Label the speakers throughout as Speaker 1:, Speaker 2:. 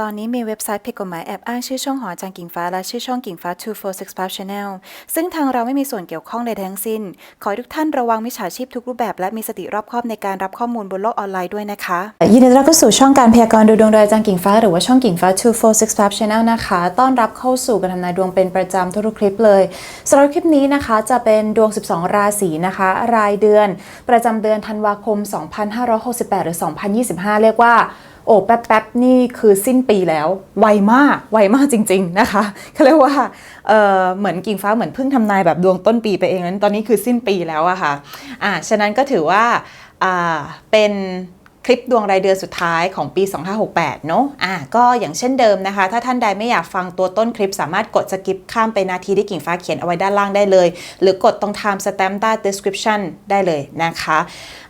Speaker 1: ตอนนี้มีเว็บไซต์ผิดกฎหมายแอบอ้างชื่อช่องหอจารย์กิ่งฟ้าและชื่อช่องกิ่งฟ้า 2465 Channel ซึ่งทางเราไม่มีส่วนเกี่ยวข้องใดทั้งสิ้น ขอทุกท่านระวังมิจฉาชีพทุกรูปแบบและมีสติรอบคอบในการรับข้อมูลบนโลกออนไลน์ด้วยนะคะ ยินดีต้อนรับเข้าสู่ช่องการพยากรณ์ดูดวงโดยจารย์กิ่งฟ้าหรือว่าช่องกิ่งฟ้า 2465 Channel นะคะ ต้อนรับเข้าสู่การทำนายดวงเป็นประจำทุกคลิปเลยสำหรับคลิปนี้นะคะจะเป็นดวง 12 ราศีนะคะ รายเดือน ประจำเดือนธันวาคม 2568 หรือ 2025 เรียกว่า โอ้แป๊บแป๊บๆนี่คือสิ้นปีแล้ว ไวมาก ไวมากจริง ๆ นะคะเขาเรียกว่าเออเหมือนกิ่งฟ้าเหมือนเพิ่งทำนายแบบดวงต้นปีไปเองนั้นตอนนี้คือสิ้นปีแล้วอะค่ะอ่าฉะนั้นก็ถือว่าอ่าเป็น คลิปดวงรายเดือนสุดท้ายของปี 2568 เนอะอ่าก็อย่างเช่นเดิมนะคะ ถ้าท่านใดไม่อยากฟังตัวต้นคลิป สามารถกดสกิปข้ามไปนาทีที่กิ่งฟ้าเขียนเอาไว้ด้านล่างได้เลย หรือกดตรง time stamp ใต้ description ได้เลยนะคะ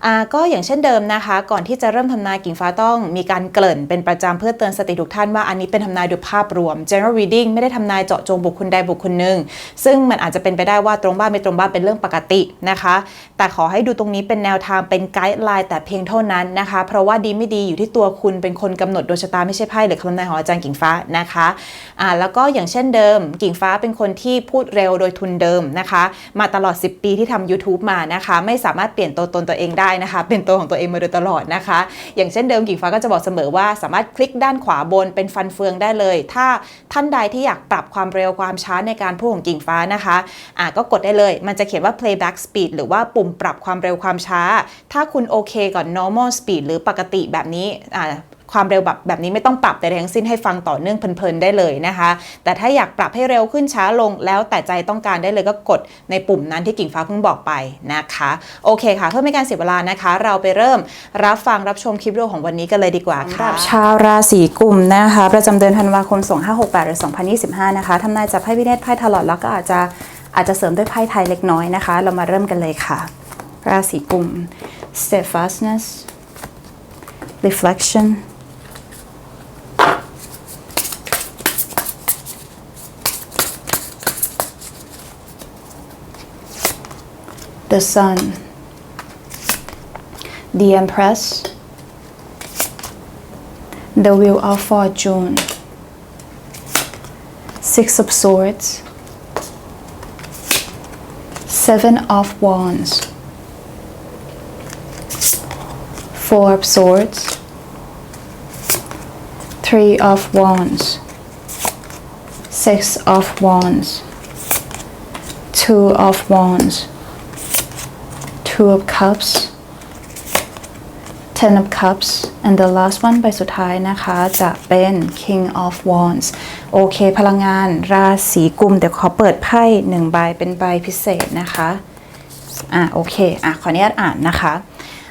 Speaker 1: อ่าก็อย่างเช่นเดิมนะคะ ก่อนที่จะเริ่มทำนายกิ่งฟ้าต้องมีการเกริ่นเป็นประจำเพื่อเตือนสติทุกท่านว่าอันนี้เป็นทำนายโดยภาพรวม general reading ไม่ได้ทำนายเจาะจงบุคคลใดบุคคลหนึ่งซึ่งมันอาจจะเป็นไปได้ว่าตรงบ้านไม่ตรงบ้านเป็นเรื่องปกตินะคะ แต่ขอให้ดูตรงนี้เป็นแนวทางเป็นไกด์ไลน์แต่เพียงเท่านั้นนะคะเพราะว่าดีไม่ดีอยู่ที่ตัวคุณเป็นคนกำหนดดวงชะตาไม่ใช่ไพ่หรือคำนายของอาจารย์กิ่งฟ้านะคะอ่าแล้วก็อย่างเช่นเดิม กิ่งฟ้าเป็นคนที่พูดเร็วโดยทุนเดิมนะคะ มาตลอด 10 ปีที่ทำ YouTube มานะคะ ไม่สามารถเปลี่ยนตัวตนตัวเองได้นะคะ เป็นตัวของตัวเองมาโดยตลอดนะคะ อย่างเช่นเดิมกิ่งฟ้าก็จะบอกเสมอว่าสามารถคลิกด้านขวาบนเป็นฟันเฟืองได้เลย ถ้าท่านใดที่อยากปรับความเร็วความช้าในการพูดของกิ่งฟ้านะคะอ่าก็กดได้เลย มันจะเขียนว่า playback speed หรือว่าปุ่มปรับความเร็วความช้า ถ้าคุณโอเคก่อน normal speed หรือปกติแบบนี้อ่าความเร็วแบบแบบนี้ไม่ต้องปรับแต่ทั้งสิ้นให้ฟังต่อเนื่องเพลินๆได้เลยนะคะ แต่ถ้าอยากปรับให้เร็วขึ้นช้าลงแล้วแต่ใจต้องการได้เลยก็กดในปุ่มนั้นที่กิ่งฟ้าเพิ่งบอกไปนะคะ โอเคค่ะ เพื่อไม่การเสียเวลานะคะ เราไปเริ่มรับฟังรับชมคลิปวิดีโอของวันนี้กันเลยดีกว่าค่ะชาวราศีกุมนะคะ ประจำเดือนธันวาคม 2568 หรือ 2025 นะคะทำนายจากไพ่วิเนตไพ่ทลอดแล้วก็อาจจะอาจจะเสริมด้วยไพ่ไทยเล็กน้อยนะคะ เรามาเริ่มกันเลยค่ะ ราศีกุม steadfastness reflection. The sun, the empress, the wheel of fortune, six of swords, seven of wands, four of swords, three of wands, six of wands, two of wands, two of cups ten of cups and the last one ใบสุดท้ายนะคะ จะเป็น king of wands โอเค พลังงานราศีกุม เดี๋ยวขอเปิดไพ่หนึ่งใบเป็นใบพิเศษนะคะ อะ โอเค อะ ขออนุญาตอ่านนะคะ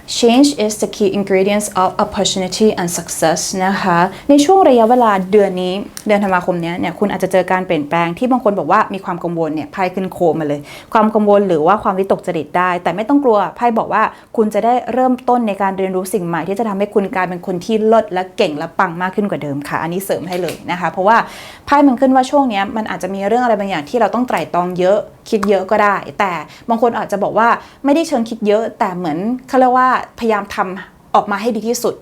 Speaker 1: Change is the key ingredients of opportunity and success นะคะ ในช่วงระยะเวลาเดือนนี้ เดือนธันวาคมเนี้ยเนี่ยคุณอาจจะเจอการเปลี่ยนแปลงที่บางคนบอกว่ามีความกังวลเนี่ยไพ่ขึ้นโคมมาเลย ความกังวลหรือว่าความวิตกจริตได้ แต่ไม่ต้องกลัวไพ่บอกว่าคุณจะได้เริ่มต้นในการเรียนรู้สิ่งใหม่ ที่จะทำให้คุณกลายเป็นคนที่เลิศและเก่งและปังมากขึ้นกว่าเดิมค่ะ อันนี้เสริมให้เลยนะคะ เพราะว่าไพ่มันขึ้นว่าช่วงเนี้ยมันอาจจะมีเรื่องอะไรบางอย่างที่เราต้องไตร่ตรองเยอะคิดเยอะก็ได้ แต่บางคนอาจจะบอกว่าไม่ได้เชิงคิดเยอะ แต่เหมือนเขาเรียกว่าพยายามทำออกมาให้ดีที่สุด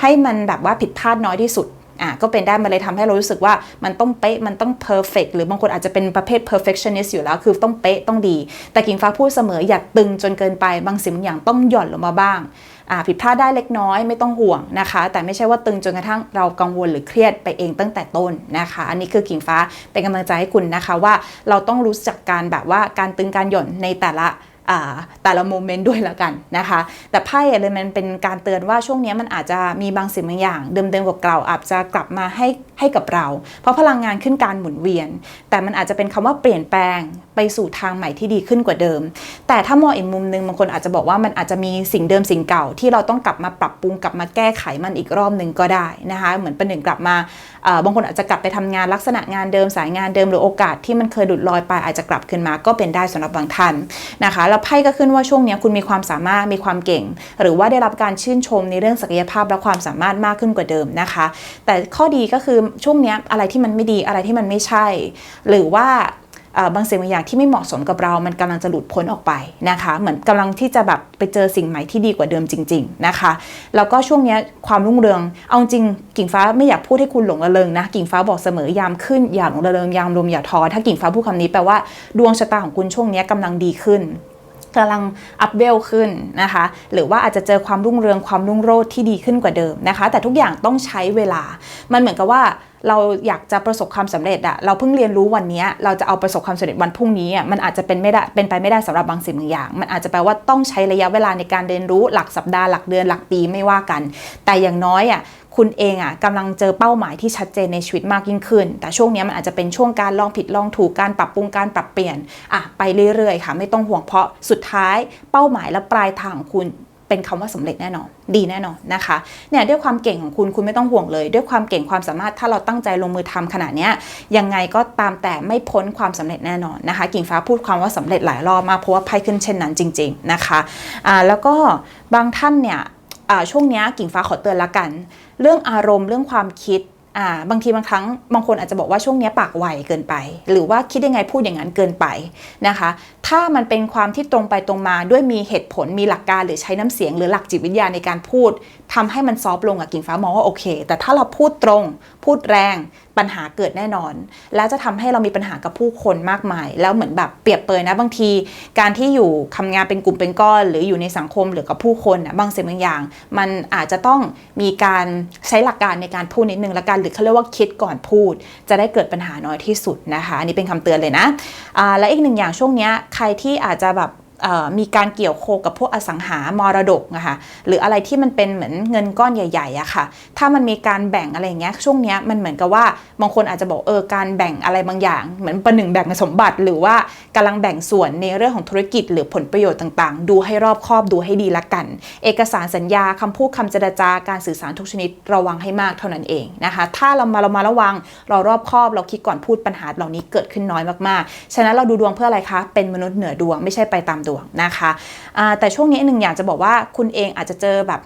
Speaker 1: ให้มันแบบว่าผิดพลาดน้อยที่สุดอะก็เป็นได้มันเลยทำให้เรารู้สึกว่ามันต้องเป๊ะมันต้อง perfect หรือบางคนอาจจะเป็นประเภท perfectionist อยู่แล้ว คือต้องเป๊ะต้องดี แต่กิ่งฟ้าพูดเสมออย่าตึงจนเกินไปบางสิ่งบางอย่างต้องหย่อนลงมาบ้าง ผิดพลาดได้เล็กน้อยไม่ต้องห่วงนะคะ แต่ไม่ใช่ว่าตึงจนกระทั่งเรากังวลหรือเครียดไปเองตั้งแต่ต้นนะคะ อันนี้คือกิ่งฟ้าเป็นกำลังใจให้คุณนะคะว่าเราต้องรู้จักการแบบว่าการตึงการหย่อนในแต่ละ แต่ละโมเมนต์ด้วยล้วกันนะคะ แต่ไพ่เลยมันเป็นการเตือนว่าช่วงนี้มันอาจจะมีบางสิ่งบางอย่าง เดิมๆกับเก่าอาจจะกลับมาให้ให้กับเรา เพราะพลังงานขึ้นการหมุนเวียน แต่มันอาจจะเป็นคำว่าเปลี่ยนแปลงไปสู่ทางใหม่ที่ดีขึ้นกว่าเดิม แต่ถ้ามองอีกมุมนึงบางคนอาจจะบอกว่ามันอาจจะมีสิ่งเดิมสิ่งเก่า ที่เราต้องกลับมาปรับปรุงกลับมาแก้ไขมันอีกรอบหนึ่งก็ได้นะคะเหมือนเป็นหนึ่งกลับมาบางคนอาจจะกลับไปทำงานลักษณะงานเดิมสายงานเดิมหรือโอกาสที่มันเคยหลุดลอยไปอาจจะกลับขึ้นมาก็เป็นได้สำหรับบางท่านนะคะแล้วไพ่ก็ขึ้นว่าช่วงนี้คุณมีความสามารถมีความเก่ง หรือว่าได้รับการชื่นชมในเรื่องศักยภาพและความสามารถมากขึ้นกว่าเดิมนะคะ แต่ข้อดีก็คือช่วงนี้อะไรที่มันไม่ดีอะไรที่มันไม่ใช่ หรือว่าบางสิ่งบางอย่างที่ไม่เหมาะสมกับเรา มันกำลังจะหลุดพ้นออกไปนะคะ เหมือนกำลังที่จะแบบไปเจอสิ่งใหม่ที่ดีกว่าเดิมจริง ๆนะคะ แล้วก็ช่วงนี้ความรุ่งเรือง เอาจริงกิ่งฟ้าไม่อยากพูดให้คุณหลงระเริงนะ กิ่งฟ้าบอกเสมอยามขึ้นอย่าหลงระเริงยามรวมอย่าท้อ ถ้ากิ่งฟ้าพูดคำนี้แปลว่าดวงชะตาของคุณช่วงนี้ยกำลังดีขึ้น กำลังอัพเวลขึ้นนะคะ หรือว่าอาจจะเจอความรุ่งเรืองความรุ่งโรจน์ที่ดีขึ้นกว่าเดิมนะคะ แต่ทุกอย่างต้องใช้เวลา มันเหมือนกับว่าเราอยากจะประสบความสำเร็จอะเราเพิ่งเรียนรู้วันนี้เราจะเอาประสบความสำเร็จวันพรุ่งนี้อะมันอาจจะเป็นไม่ได้เป็นไปไม่ได้สำหรับบางสิ่งบางอย่าง มันอาจจะแปลว่าต้องใช้ระยะเวลาในการเรียนรู้หลักสัปดาห์หลักเดือนหลักปีไม่ว่ากัน แต่อย่างน้อยอะ คุณเองอะกำลังเจอเป้าหมายที่ชัดเจนในชีวิตมากยิ่งขึ้น แต่ช่วงนี้มันอาจจะเป็นช่วงการลองผิดลองถูกการปรับปรุงการปรับเปลี่ยนอะไปเรื่อยๆค่ะ ไม่ต้องห่วงเพราะสุดท้ายเป้าหมายและปลายทางของคุณเป็นคำว่าสำเร็จแน่นอนดีแน่นอนนะคะเนี่ยด้วยความเก่งของคุณคุณไม่ต้องห่วงเลย ด้วยความเก่งความสามารถถ้าเราตั้งใจลงมือทำขนาดเนี้ยยังไงก็ตามแต่ไม่พ้นความสำเร็จแน่นอนนะคะ กิ่งฟ้าพูดความว่าสำเร็จหลายรอบมากเพราะว่าไพ่ขึ้นเช่นนั้นจริง ๆนะคะอ่าแล้วก็บางท่านเนี่ย ช่วงนี้กิ่งฟ้าขอเตือนละกัน เรื่องอารมณ์เรื่องความคิดอ่าบางทีบางครั้งบางคนอาจจะบอกว่าช่วงนี้ปากไวเกินไป หรือว่าคิดยังไงพูดอย่างนั้นเกินไปนะคะ ถ้ามันเป็นความที่ตรงไปตรงมาด้วยมีเหตุผลมีหลักการหรือใช้น้ำเสียง หรือหลักจิตวิทยาในการพูด ทำให้มันซอฟลงอะกิ่งฟ้ามองว่าโอเค แต่ถ้าเราพูดตรง พูดแรงปัญหาเกิดแน่นอน แล้วจะทำให้เรามีปัญหากับผู้คนมากมาย แล้วเหมือนแบบเปรียบเปยนะบางที การที่อยู่ทำงานเป็นกลุ่มเป็นก้อน หรืออยู่ในสังคมหรือกับผู้คนนะบางสิ่งบางอย่าง มันอาจจะต้องมีการใช้หลักการในการพูดนิดนึงละกันหรือเขาเรียกว่าคิดก่อนพูด จะได้เกิดปัญหาน้อยที่สุดนะคะอันนี้เป็นคำเตือนเลยนะอ่าและอีกหนึ่งอย่างช่วงเนี้ยใครที่อาจจะแบบ มีการเกี่ยวโคกับพวกอสังหามรดกนะคะหรืออะไรที่มันเป็นเหมือนเงินก้อนใหญ่ๆอะค่ะ ถ้ามันมีการแบ่งอะไรเงี้ยช่วงเนี้ยมันเหมือนกับว่าบางคนอาจจะบอกเออการแบ่งอะไรบางอย่าง เหมือนประหนึ่งแบ่งสมบัติ หรือว่ากำลังแบ่งส่วนในเรื่องของธุรกิจ หรือผลประโยชน์ต่างๆ ดูให้รอบคอบดูให้ดีละกัน เอกสารสัญญาคำพูดคำเจรจาการสื่อสารทุกชนิดระวังให้มากเท่านั้นเองนะคะ ถ้าเรามาเรามาระวังเรารอบคอบเราคิดก่อนพูดปัญหาเหล่านี้เกิดขึ้นน้อยมากๆ ฉะนั้นเราดูดวงเพื่ออะไรคะเป็นมนุษย์เหนือดวงไม่ใช่ไปตามดวงนะคะแต่ช่วงนี้หนึ่งอยางจะบอกว่าคุณเองอาจจะเจอแบบ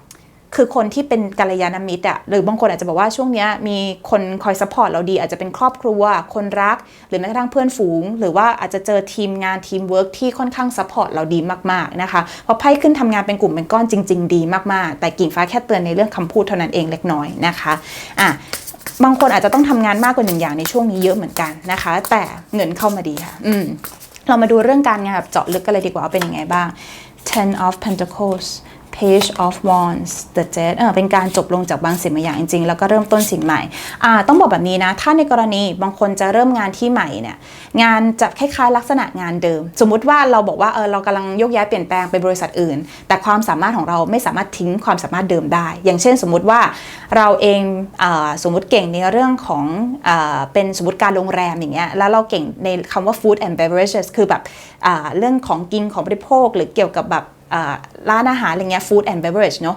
Speaker 1: คือคนที่เป็นกัลยาณมิตรอะหรือบางคนอาจจะบอกว่าช่วงนี้มีคนคอยซัพพอร์ตเราดี อาจจะเป็นครอบครัว คนรัก หรือแม้กระทั่งเพื่อนฝูง หรือว่าอาจจะเจอทีมงานทีมเวิร์กที่ค่อนข้างซัพพอร์ตเราดีมากๆนะคะเพราะไพ่ขึ้นทำงานเป็นกลุ่มเป็นก้อนจริง ๆ ดีมากๆ แต่กิ่งฟ้าแค่เตือนในเรื่องคำพูดเท่านั้นเองเล็กน้อยนะคะอะบางคนอาจจะต้องทำงานมากกว่าหนึ่งอย่างในช่วงนี้เยอะเหมือนกันนะคะ แต่เงินเข้ามาดีค่ะ อืม เรามาดูเรื่องการงานแบบเจาะลึกกันเลยดีกว่าว่าเป็นยังไงบ้าง Ten of Pentacles Page of Wands The Jet เออเป็นการจบลงจากบางสิ่งบางอย่างจริงๆ แล้วก็เริ่มต้นสิ่งใหม่อ่าต้องบอกแบบนี้นะ ถ้าในกรณีบางคนจะเริ่มงานที่ใหม่เนี่ย งานจะคล้ายๆลักษณะงานเดิม สมมุติว่าเราบอกว่าเออเรากำลังยกย้ายเปลี่ยนแปลงไปบริษัทอื่น แต่ความสามารถของเราไม่สามารถทิ้งความสามารถเดิมได้ อย่างเช่น สมมุติว่าเราเองอสมมุติเก่งในเรื่องของอเป็นสมมติการโรงแรมอย่างเงี้ย แล้วเราเก่งในคำว่า food and beverages คือแบบเรื่องของกินของบริโภคหรือเกี่ยวกับแบบ ร้านอาหารอะไรเงี้ย food and beverage เนอะ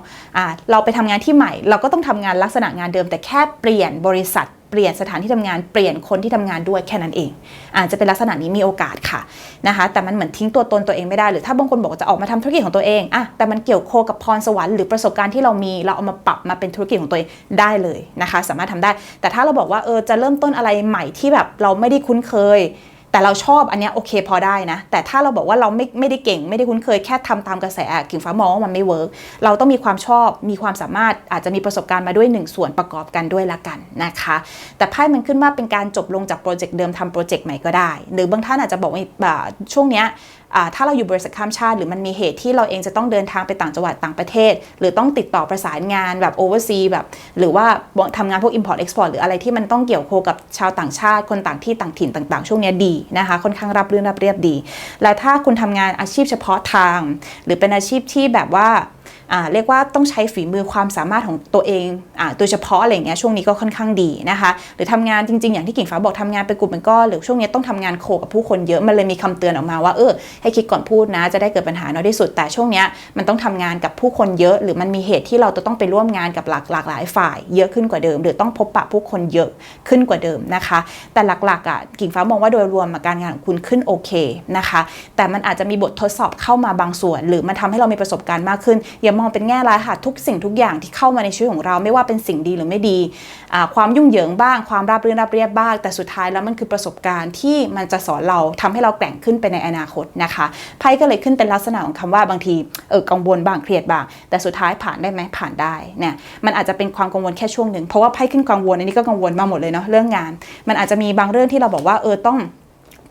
Speaker 1: เราไปทำงานที่ใหม่ เราก็ต้องทำงานลักษณะงานเดิม แต่แค่เปลี่ยนบริษัทเปลี่ยนสถานที่ทำงานเปลี่ยนคนที่ทำงานด้วยแค่นั้นเอง อาจจะเป็นลักษณะนี้มีโอกาสค่ะนะคะแต่มันเหมือนทิ้งตัวตนตัวเองไม่ได้หรือถ้าบางคนบอกจะออกมาทำธุรกิจของตัวเองอะแต่มันเกี่ยวโคกับพรสวรรค์หรือประสบการณ์ที่เรามีเราเอามาปรับมาเป็นธุรกิจของตัวเองได้เลยนะคะ สามารถทำได้ แต่ถ้าเราบอกว่าเออจะเริ่มต้นอะไรใหม่ที่แบบเราไม่ได้คุ้นเคย แต่เราชอบอันนี้โอเคพอได้นะ แต่ถ้าเราบอกว่าเราไม่ไม่ได้เก่ง ไม่ได้คุ้นเคยแค่ทำตามกระแสกิ่งฟ้ามองว่ามันไม่เวิร์กเราต้องมีความชอบมีความสามารถอาจจะมีประสบการณ์มาด้วยหนึ่งส่วนประกอบกันด้วยละกันนะคะ แต่ไพ่มันขึ้นว่าเป็นการจบลงจากโปรเจกต์เดิมทำโปรเจกต์ใหม่ก็ได้ หรือบางท่านอาจจะบอกว่าช่วงเนี้ยถ้าเราอยู่บริษัทข้ามชาติ หรือมันมีเหตุที่เราเองจะต้องเดินทางไปต่างจังหวัดต่างประเทศ หรือต้องติดต่อประสานงานแบบโอเวอร์ซีแบบ หรือว่าทำงานพวก Import Export หรืออะไรที่มันต้องเกี่ยวโคกับชาวต่างชาติคนต่างที่ต่างถิ่นต่าง ๆ ช่วงนี้ดีนะคะค่อนข้างรับเรื่องรับเรียบดี และถ้าคุณทำงานอาชีพเฉพาะทาง หรือเป็นอาชีพที่แบบว่า เรียกว่าต้องใช้ฝีมือความสามารถของตัวเองอ่าโดยเฉพาะอะไรเงี้ยช่วงนี้ก็ค่อนข้างดีนะคะ หรือทำงานจริงๆ อย่างที่กิ่งฟ้าบอกทำงานเป็นกลุ่มเป็นก้อนหรือช่วงนี้ต้องทำงานโคกับผู้คนเยอะมันเลยมีคำเตือนออกมาว่าเออให้คิดก่อนพูดนะ จะได้เกิดปัญหาน้อยที่สุด แต่ช่วงนี้มันต้องทำงานกับผู้คนเยอะ หรือมันมีเหตุที่เราจะต้องไปร่วมงานกับหลากหลากหลายฝ่าย เยอะขึ้นกว่าเดิม หรือต้องพบปะผู้คนเยอะขึ้นกว่าเดิมนะคะ แต่หลักๆอะกิ่งฟ้ามองว่าโดยรวมการงานของคุณขึ้นโอเคนะคะ แต่มันอาจจะมีบททดสอบเข้ามาบางส่วน หรือมันทำให้เรามีประสบการณ์มากขึ้นอย่ามมองเป็นแง่ร้ายค่ะทุกสิ่งทุกอย่างที่เข้ามาในชีวิตของเรา ไม่ว่าเป็นสิ่งดีหรือไม่ดี ความยุ่งเหยิงบ้าง ความราบรื่นราบเรียบบ้าง แต่สุดท้ายแล้วมันคือประสบการณ์ที่มันจะสอนเราทำให้เราแกร่งขึ้นไปในอนาคตนะคะไพ่ก็เลยขึ้นเป็นลักษณะของคำว่าบางทีเออกังวลบ้างเครียดบ้าง แต่สุดท้ายผ่านได้ไหมผ่านได้เนี่ยมันอาจจะเป็นความกังวลแค่ช่วงหนึ่งเพราะว่าไพ่ขึ้นกังวลอันนี้ก็กังวลมาหมดเลยเนาะเรื่องงาน มันอาจจะมีบางเรื่องที่เราบอกว่าเออต้อง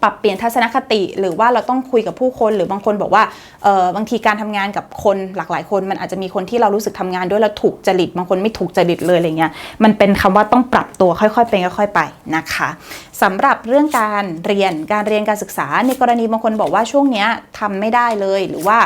Speaker 1: ปรับเปลี่ยนทัศนคติ หรือว่าเราต้องคุยกับผู้คน หรือบางคนบอกว่าเออบางทีการทำงานกับคนหลากหลายคน มันอาจจะมีคนที่เรารู้สึกทำงานด้วยแล้วถูกจริตบางคนไม่ถูกจริตเลยอะไรเงี้ยมันเป็นคำว่าต้องปรับตัวค่อยๆเป็นค่อยๆไปนะคะสำหรับเรื่องการเรียนการเรียนการศึกษาในกรณีบางคนบอกว่าช่วงเนี้ยทำไม่ได้เลยหรือว่า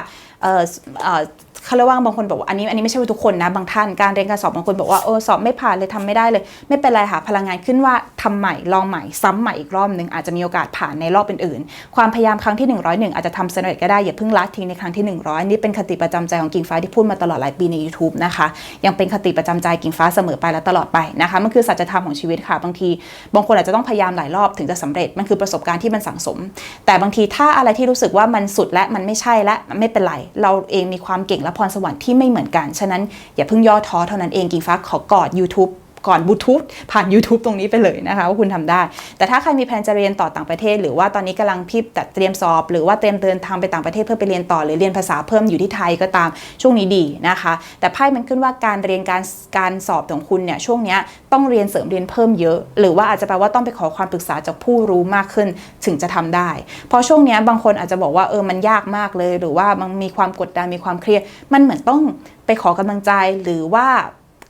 Speaker 1: เขาเรียกว่าบางคนบอกว่าอันนี้อันนี้ไม่ใช่ทุกคนนะบางท่านการเรียนการสอบบางคนบอกว่าเออสอบไม่ผ่านเลยทำไม่ได้เลย ไม่เป็นไรค่ะพลังงานขึ้นว่าทำใหม่ลองใหม่ซ้ำใหม่อีกรอบหนึ่งอาจจะมีโอกาสผ่านในรอบอื่นๆความพยายามครั้งที่ 101 อาจจะทำสำเร็จก็ได้อย่าเพิ่งละทิ้งในครั้งที่ 100นี่เป็นคติประจำใจของกิ่งฟ้าที่พูดมาตลอดหลายปีใน YouTube นะคะยังเป็นคติประจำใจกิ่งฟ้าเสมอไปและตลอดไปนะคะมันคือสัจธรรมของชีวิตค่ะบางทีบางคนอาจจะต้องพยายามหลายรอบถึงจะสำเร็จมันคือประสบการณ์ที่มันสั่งสม แต่บางทีถ้าอะไรที่รู้สึกว่ามันสุดและมันไม่ใช่และไม่เป็นไรเราเองมีความเก่งและพรสวรรค์ที่ไม่เหมือนกัน ฉะนั้นอย่าเพิ่งย่อท้อเท่านั้นเองกิ่งฟ้าขอกอด YouTube ก่อนบลูทูธผ่าน YouTube ตรงนี้ไปเลยนะคะว่าคุณทำได้ แต่ถ้าใครมีแผนจะเรียนต่อต่างประเทศ หรือว่าตอนนี้กำลังพิบแต่เตรียมสอบ หรือว่าเตรียมเดินทางไปต่างประเทศเพื่อไปเรียนต่อหรือเรียนภาษาเพิ่มอยู่ที่ไทยก็ตามช่วงนี้ดีนะคะ แต่ไพ่มันขึ้นว่าการเรียนการการสอบของคุณเนี่ยช่วงนี้ต้องเรียนเสริมเรียนเพิ่มเยอะ หรือว่าอาจจะแปลว่าต้องไปขอความปรึกษาจากผู้รู้มากขึ้นถึงจะทำได้ เพราะช่วงนี้บางคนอาจจะบอกว่าเออมันยากมากเลย หรือว่ามันมีความกดดันมีความเครียด มันเหมือนต้องไปขอกำลังใจหรือว่า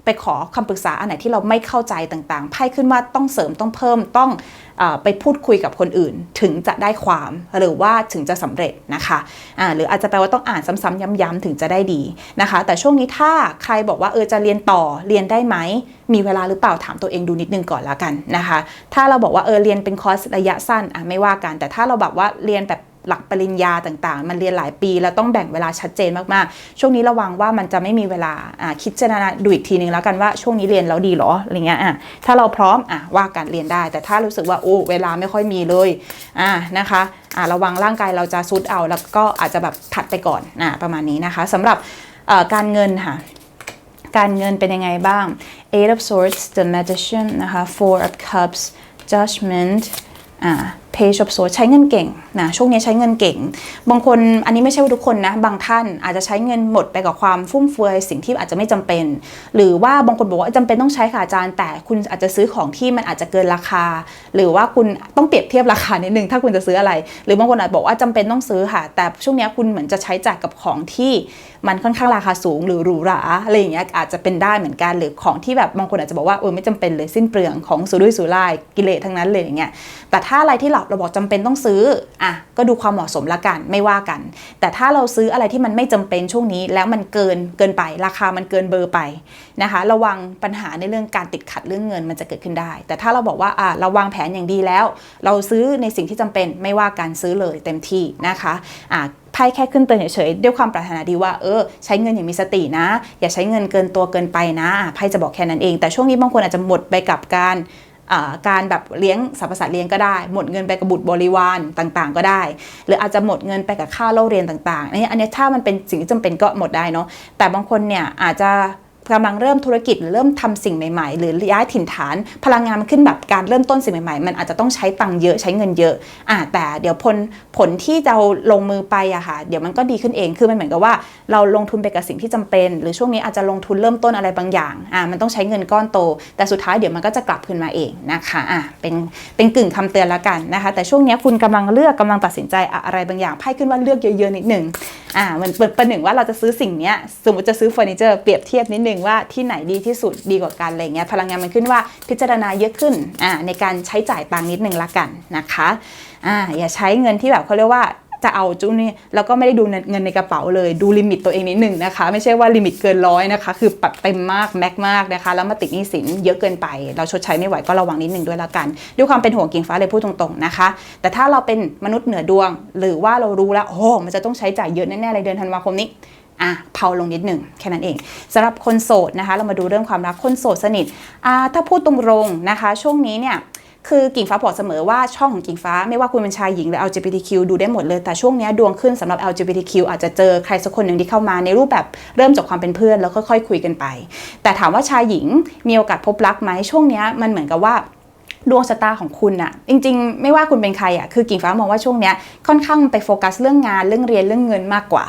Speaker 1: ไปขอคำปรึกษาอันไหนที่เราไม่เข้าใจต่างๆไพ่ขึ้นว่าต้องเสริมต้องเพิ่มต้องอไปพูดคุยกับคนอื่น ถึงจะได้ความหรือว่าถึงจะสำเร็จนะคะะหรืออาจจะแปลว่าต้องอ่านซ้ำๆย้ำๆถึงจะได้ดีนะคะ แต่ช่วงนี้ถ้าใครบอกว่าเออจะเรียนต่อเรียนได้ไหมมีเวลาหรือเปล่าถามตัวเองดูนิดนึงก่อนละกันนะคะ ถ้าเราบอกว่าเออเรียนเป็นคอร์สระยะสั้นอะไม่ว่ากัน แต่ถ้าเราแบบว่าเรียนแบบ หลักปริญญาต่างๆ มันเรียนหลายปีแล้วต้องแบ่งเวลาชัดเจนมากๆ ช่วงนี้ระวังว่ามันจะไม่มีเวลาคิดเจารณาดูอีกทีนึงแล้วกันว่าช่วงนี้เรียนแล้วดีหรออะไรเงี้ยอะถ้าเราพร้อมอะว่าการเรียนได้ แต่ถ้ารู้สึกว่าโอ้เวลาไม่ค่อยมีเลยอ่านะคะอ่าระวังร่างกายเราจะซุดเอาแล้วก็อาจจะแบบถัดไปก่อนอะประมาณนี้นะคะสำหรับการเงินค่ะการเงินเป็นยังไงบ้าง Eight of Swords The Magician นะคะ Four of Cups Judgment อ่า Page of Swords ใช้เงินเก่งนะช่วงนี้ใช้เงินเก่ง บางคนอันนี้ไม่ใช่ว่าทุกคนนะ บางท่านอาจจะใช้เงินหมดไปกับความฟุ่มเฟือยสิ่งที่อาจจะไม่จำเป็น หรือว่าบางคนบอกว่าจำเป็นต้องใช้ค่ะอาจารย์ แต่คุณอาจจะซื้อของที่มันอาจจะเกินราคา หรือว่าคุณต้องเปรียบเทียบราคานิดนึงถ้าคุณจะซื้ออะไร หรือบางคนอาจบอกว่าจำเป็นต้องซื้อค่ะ แต่ช่วงนี้คุณเหมือนจะใช้จ่ายกับของที่มันค่อนข้างราคาสูงหรือหรูหราอะไรอย่างเงี้ยอาจจะเป็นได้เหมือนกันหรือของที่แบบบางคนอาจจะบอกว่าเออไม่จำเป็นเลยสิ้นเปลืองของสุรุ่ยสุร่ายกิเลสทั้งนั้นเลยอย่างเงี้ยแต่ถ้าอะไรที่เราเราบอกจำเป็นต้องซื้ออะก็ดูความเหมาะสมละกันไม่ว่ากัน แต่ถ้าเราซื้ออะไรที่มันไม่จำเป็นช่วงนี้ แล้วมันเกินเกินไป ราคามันเกินเบอร์ไปนะคะ ระวังปัญหาในเรื่องการติดขัดเรื่องเงินมันจะเกิดขึ้นได้ แต่ถ้าเราบอกว่าอะเราวางแผนอย่างดีแล้ว เราซื้อในสิ่งที่จำเป็นไม่ว่าการซื้อเลยเต็มที่นะคะอะไพ่แค่ขึ้นเตือนเฉยๆด้วยความปรารถนาดีว่าเออใช้เงินอย่างมีสตินะ อย่าใช้เงินเกินตัวเกินไปนะไพ่จะบอกแค่นั้นเอง แต่ช่วงนี้บางคนอาจจะหมดไปกับการ การแบบเลี้ยงสรรพสัตว์เลี้ยงก็ได้ หมดเงินไปกับบุตรบริวารต่างๆ ก็ได้ หรืออาจจะหมดเงินไปกับค่าเล่าเรียนต่างๆอันนี้อันนี้ถ้ามันเป็นสิ่งที่จำเป็นก็หมดได้เนาะแต่บางคนเนี่ยอาจจะ กำลังเริ่มธุรกิจหรือเริ่มทำสิ่งใหม่ๆ หรือย้ายถิ่นฐาน พลังงานมันขึ้นแบบการเริ่มต้นสิ่งใหม่ๆ มันอาจจะต้องใช้ตังค์เยอะใช้เงินเยอะอ่าแต่เดี๋ยวผลผลที่เราลงมือไปอะค่ะ เดี๋ยวมันก็ดีขึ้นเองคือมันเหมือนกับว่า เราลงทุนไปกับสิ่งที่จำเป็น หรือช่วงนี้อาจจะลงทุนเริ่มต้นอะไรบางอย่างอ่ามันต้องใช้เงินก้อนโต แต่สุดท้ายเดี๋ยวมันก็จะกลับคืนมาเองนะคะอ่าเป็นเป็นกึ่งคำเตือนแล้วกันนะคะ แต่ช่วงนี้คุณกำลังเลือกกำลังตัดสินใจอะไรบางอย่างไพ่ขึ้นว่าเลือกเยอะๆนิดหนึ่งอ่ามันเปิดหนึ่งว่าเราจะซื้อสิ่งนี้สมมติจะซื้อเฟอร์นิเจอร์เปรียบเทียบนิดนึงว่าที่ไหนดีที่สุดดีกว่ากันอะไรเงี้ยพลังงานมันขึ้นว่าพิจารณาเยอะขึ้นอ่าในการใช้จ่ายตังนิดนึงละกันนะคะอ่าอย่าใช้เงินที่แบบเขาเรียกว่าจะเอาจุนี่แล้วก็ไม่ได้ดูเงินในกระเป๋าเลยดูลิมิตตัวเองนิดหนึ่งนะคะ ไม่ใช่ว่าลิมิตเกินร้อยนะคะ คือปัดเต็มมากแม็กมากนะคะ แล้วมาติดหนี้สินเยอะเกินไป เราชดใช้ไม่ไหวก็ระวังนิดหนึ่งด้วยละกัน ด้วยความเป็นห่วงกิ่งฟ้าเลยพูดตรงๆนะคะ แต่ถ้าเราเป็นมนุษย์เหนือดวง หรือว่าเรารู้แล้วโอ้มันจะต้องใช้จ่ายเยอะแน่ๆเลยเดือนธันวาคมนี้ อะเผาลงนิดหนึ่งแค่นั้นเองสำหรับคนโสดนะคะ เรามาดูเรื่องความรักคนโสดสนิทอ่าถ้าพูดตรงๆนะคะ ช่วงนี้เนี่ย
Speaker 2: คือกิ่งฟ้าบอกเสมอว่าช่องของกิ่งฟ้าไม่ว่าคุณเป็นชายหญิงหรือ LGBTQ ดูได้หมดเลย แต่ช่วงนี้ดวงขึ้นสำหรับ LGBTQ อาจจะเจอใครสักคนหนึ่งที่เข้ามาในรูปแบบเริ่มจากความเป็นเพื่อนแล้วค่อยๆคุยกันไป แต่ถามว่าชายหญิงมีโอกาสพบรักไหมช่วงนี้มันเหมือนกับว่า ดวงชะตาของคุณอะจริง ๆ ไม่ว่าคุณเป็นใครอะคือกิ่งฟ้ามองว่าช่วงเนี้ยค่อนข้างไปโฟกัสเรื่องงานเรื่องเรียนเรื่องเงินมากกว่า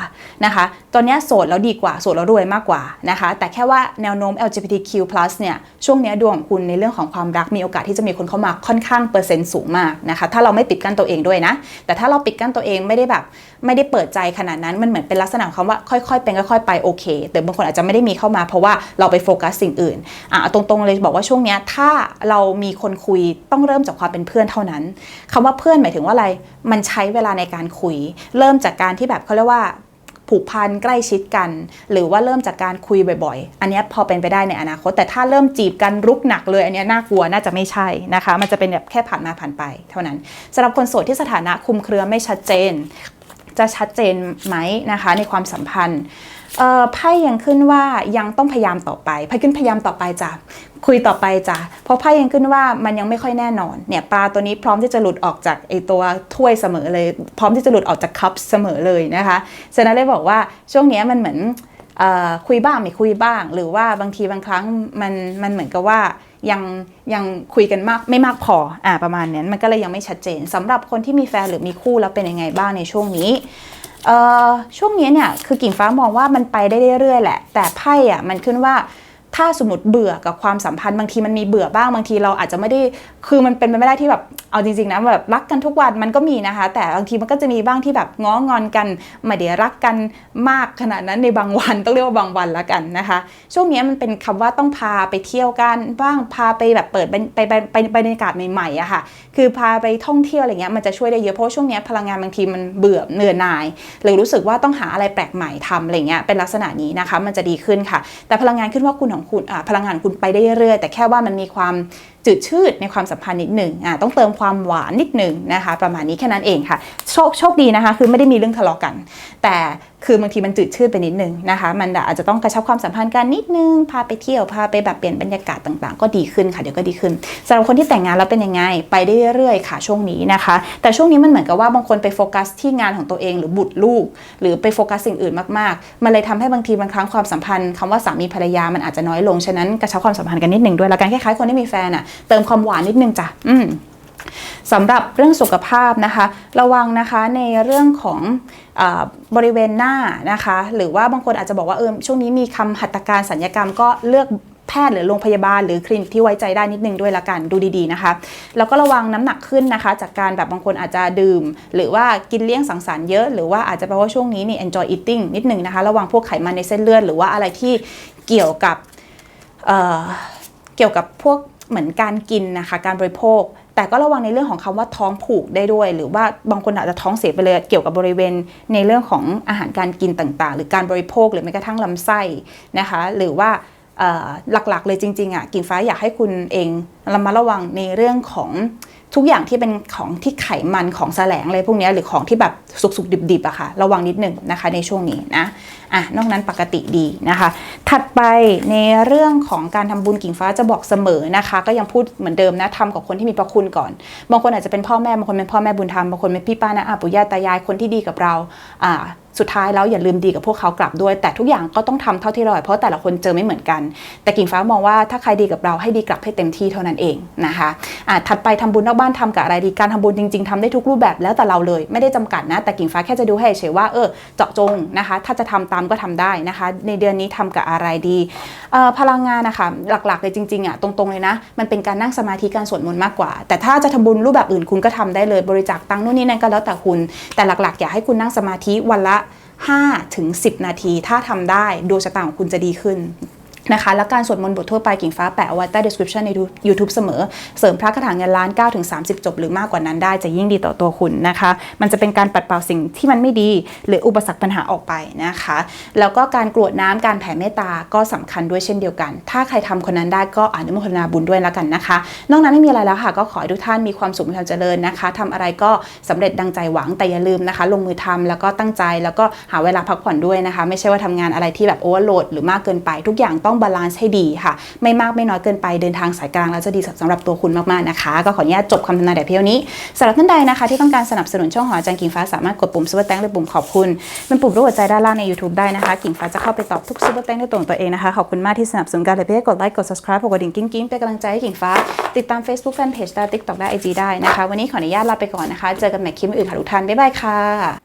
Speaker 2: นะคะ ตอนนี้โสดแล้วดีกว่าโสดแล้วรวยมากกว่านะคะ แต่แค่ว่าแนวโน้ม LGBTQ+ เนี่ยช่วงเนี้ยดวงของคุณในเรื่องของความรักมีโอกาสที่จะมีคนเข้ามาค่อนข้างเปอร์เซ็นต์สูงมากนะคะถ้าเราไม่ปิดกั้นตัวเองด้วยนะ แต่ถ้าเราปิดกั้นตัวเองไม่ได้แบบไม่ได้เปิดใจขนาดนั้นมันเหมือนเป็นลักษณะคำว่าค่อยๆ เป็นค่อยๆไปโอเค แต่บางคนอาจจะไม่ได้มีเข้ามาเพราะว่าเราไปโฟกัสสิ่งอื่นอะตรงๆเลยบอกว่าช่วงเนี้ยถ้าเรามีคนคุยต้องเริ่มจากความเป็นเพื่อนเท่านั้นคำว่าเพื่อนหมายถึงว่าอะไร มันใช้เวลาในการคุย เริ่มจากการที่แบบเขาเรียกว่าผูกพันใกล้ชิดกัน หรือว่าเริ่มจากการคุยบ่อยๆ อันนี้พอเป็นไปได้ในอนาคต แต่ถ้าเริ่มจีบกันรุกหนักเลย อันนี้น่ากลัวน่าจะไม่ใช่นะคะ มันจะเป็นแบบแค่ผ่านมาผ่านไป เท่านั้นสำหรับคนโสดที่สถานะคุมเครือไม่ชัดเจน จะชัดเจนไหมนะคะ ในความสัมพันธ์ ไพ่ยังขึ้นว่ายังต้องพยายามต่อไปไพ่ขึ้นพยายามต่อไปจ้ะคุยต่อไปจ้ะเพราะไพ่ยังขึ้นว่ามันยังไม่ค่อยแน่นอนเนี่ยปลาตัวนี้พร้อมที่จะหลุดออกจากไอตัวถ้วยเสมอเลย พร้อมที่จะหลุดออกจากคัพเสมอเลยนะคะฉะนั้นเลยบอกว่าช่วงนี้มันเหมือนคุยบ้างไม่คุยบ้าง หรือว่าบางทีบางครั้งมันมันเหมือนกับว่ายังยังคุยกันมากไม่มากพออ่าประมาณนั้นมันก็เลยยังไม่ชัดเจนสำหรับคนที่มีแฟนหรือมีคู่แล้วเป็นยังไงบ้างในช่วงนี้ ช่วงนี้เนี่ยคือกิ่งฟ้ามองว่ามันไปได้เรื่อยๆแหละ แต่ไพ่อะมันขึ้นว่า ถ้าสมมติเบื่อกับความสัมพันธ์บางทีมันมีเบื่อบ้างบางทีเราอาจจะไม่ได้คือมันเป็นไปไม่ได้ที่แบบเอาจริงๆนะแบบรักกันทุกวันมันก็มีนะคะ แต่บางทีมันก็จะมีบ้างที่แบบง้องอนกันไม่ได้รักกันมากขนาดนั้นในบางวันต้องเรียกว่าบางวันละกันนะคะ ช่วงนี้มันเป็นคำว่าต้องพาไปเที่ยวกันบ้างพาไปแบบเปิดไปไปไปไปไปบรรยากาศใหม่ๆอะค่ะ คือพาไปท่องเที่ยวอะไรเงี้ยมันจะช่วยได้เยอะเพราะช่วงนี้พลังงานบางทีมันเบื่อเหนื่อยหน่าย หรือรู้สึกว่าต้องหาอะไรแปลกใหม่ทำอะไรเงี้ยเป็นลักษณะนี้นะคะ มันจะดีขึ้นค่ะ แต่พลังงานขึ้นว่าคุณของคุณพลังงานคุณไปได้เรื่อยแต่แค่ว่ามันมีความจืดชืดในความสัมพันธ์นิดหนึ่งต้องเติมความหวานนิดหนึ่งนะคะ ประมาณนี้แค่นั้นเองค่ะ โชคโชคดีนะคะ คือไม่ได้มีเรื่องทะเลาะกัน แต่ คือบางทีมันจืดชืดไปนิดนึงนะคะ มันอาจจะต้องกระชับความสัมพันธ์กันนิดนึง พาไปเที่ยว พาไปแบบเปลี่ยนบรรยากาศต่างๆ ก็ดีขึ้นค่ะ เดี๋ยวก็ดีขึ้นสำหรับคนที่แต่งงานแล้วเป็นยังไง ไปได้เรื่อยๆค่ะช่วงนี้นะคะ แต่ช่วงนี้มันเหมือนกับว่าบางคนไปโฟกัสที่งานของตัวเองหรือบุตรลูก หรือไปโฟกัสสิ่งอื่นมากๆ มันเลยทำให้บางทีบางครั้งความสัมพันธ์คำว่าสามีภรรยามันอาจจะน้อยลง ฉะนั้นกระชับความสัมพันธ์กันนิดนึงด้วย แล้วกันคล้ายๆคนที่มีแฟนอะเติมความหวานนิดนึงจ้ะอืม สำหรับเรื่องสุขภาพนะคะ ระวังนะคะในเรื่องของอบริเวณหน้านะคะ หรือว่าบางคนอาจจะบอกว่าเออช่วงนี้มีคำหัตถการสัญญกรรมก็เลือกแพทย์หรือโรงพยาบาลหรือคลินิกที่ไว้ใจได้นิดนึงด้วยละกันดูดีๆนะคะ แล้วก็ระวังน้ำหนักขึ้นนะคะ จากการแบบบางคนอาจจะดื่ม หรือว่ากินเลี้ยงสังสรรค์เยอะ หรือว่าอาจจะแปลว่าช่วงนี้นี่ enjoy eating นิดนึงนะคะ ระวังพวกไขมันในเส้นเลือด หรือว่าอะไรที่เกี่ยวกับเเกี่ยวกับพวกเหมือนการกินนะคะ การบริโภค แต่ก็ระวังในเรื่องของคำว่าท้องผูกได้ด้วย หรือว่าบางคนอาจจะท้องเสียไปเลยเกี่ยวกับบริเวณในเรื่องของอาหารการกินต่างๆ หรือการบริโภคหรือแม้กระทั่งลำไส้นะคะ หรือว่าหลักๆ เลยจริงๆอะกิ่งฟ้าอยากให้คุณเองระมัดระวังในเรื่องของทุกอย่างที่เป็นของที่ไขมันของแสลงอะไรพวกนี้หรือของที่แบบสุกๆดิบๆอะค่ะระวังนิดหนึ่งนะคะในช่วงนี้นะอะนอกนั้นปกติดีนะคะ ถัดไปในเรื่องของการทำบุญกิ่งฟ้าจะบอกเสมอนะคะ ก็ยังพูดเหมือนเดิมนะทำกับคนที่มีพระคุณก่อน บางคนอาจจะเป็นพ่อแม่บางคนเป็นพ่อแม่บุญธรรมบางคนเป็นพี่ป้านะอาปู่ย่าตายายคนที่ดีกับเราอ่าสุดท้ายแล้วอย่าลืมดีกับพวกเขากลับด้วย แต่ทุกอย่างก็ต้องทำเท่าที่เราเพราะแต่ละคนเจอไม่เหมือนกัน แต่กิ่งฟ้ามองว่าถ้าใครดีกับเราให้ดีกลับให้เต็มที่เท่านั้นเองนะคะอะถัดไปทำบุญนอกบ้านทำกับอะไรดีการทำบุญจริง ๆทำได้ทุกรูปแบบแล้วแต่เราเลย ไม่ได้จำกัดนะ แต่กิ่งฟ้าแค่จะดูให้เฉยว่าเออเจาะจงนะคะ ถ้าจะทำตามก็ทำได้นะคะ ในเดือนนี้ทำกับอะไรดี พลังงานนะคะหลักๆเลยจริงๆอะตรงๆเลยนะ มันเป็นการนั่งสมาธิการสวดมนต์มากกว่า แต่ถ้าจะทำบุญรูปแบบอื่นคุณก็ทำได้เลยบริจาคตังค์นู่นนี่นั่นก็แล้วแต่คุณ แต่หลักๆ อยากให้คุณนั่งสมาธิวันละ5ถึง10 นาที ถ้าทำได้ดวงชะตาของคุณจะดีขึ้น นะคะและการสวดมนต์บททั่วไปกิ่งฟ้าแปะเอาไว้ใต้ description ใน YouTube เสมอ เสริมพระคาถาเงินล้าน9ถึง30 จบ หรือมากกว่านั้นได้จะยิ่งดีต่อตัวคุณนะคะ มันจะเป็นการปัดเป่าสิ่งที่มันไม่ดี หรืออุปสรรคปัญหาออกไปนะคะ แล้วก็การกรวดน้ำการแผ่เมตตาก็สำคัญด้วยเช่นเดียวกัน ถ้าใครทำคนนั้นได้ก็อนุโมทนาบุญด้วยแล้วกันนะคะ นอกนั้นไม่มีอะไรแล้วค่ะก็ขอให้ทุกท่านมีความสุขมีความเจริญนะคะทำอะไรก็สำเร็จดังใจหวังแต่อย่าลืมนะคะ ลงมือทำแล้วก็ตั้งใจแล้วก็หาเวลาพักผ่อนด้วยนะคะ ไม่ใช่ว่าทำงานอะไรที่แบบโอเวอร์โหลดหรือมากเกินไปทุกอย่างต้องต้องบาลานซ์ให้ดีค่ะ ไม่มากไม่น้อยเกินไปเดินทางสายกลางแล้วจะดีสำหรับตัวคุณมากๆนะคะ ก็ขออนุญาตจบคำทำนายแต่เพียงเท่านี้สำหรับท่านใดนะคะ ที่ต้องการสนับสนุนช่องหอจารย์กิ่งฟ้าสามารถกดปุ่มซุปเปอร์แตงหรือปุ่มขอบคุณเป็นปุ่มรูปหัวใจด้านล่างใน YouTube ได้นะคะ กิ่งฟ้าจะเข้าไปตอบทุกซุปเปอร์แตงด้วยตัวของตัวเองนะคะขอบคุณมากที่สนับสนุนการเลยเพื่อกดไลค์กด subscribe กดกระดิ่งกิ้งกิ้งเป็นกำลังใจให้กิ่งฟ้า ติดตาม Facebook Fanpage ได้ TikTok ได้ IG ได้นะคะ วันนี้ขออนุญาตลาไปก่อนนะคะ เจอกันใหม่คลิปอื่นค่ะทุกท่านบ๊ายบายค่ะ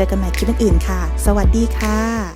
Speaker 3: เจอกันใหม่คลิปอื่นๆค่ะ สวัสดีค่ะ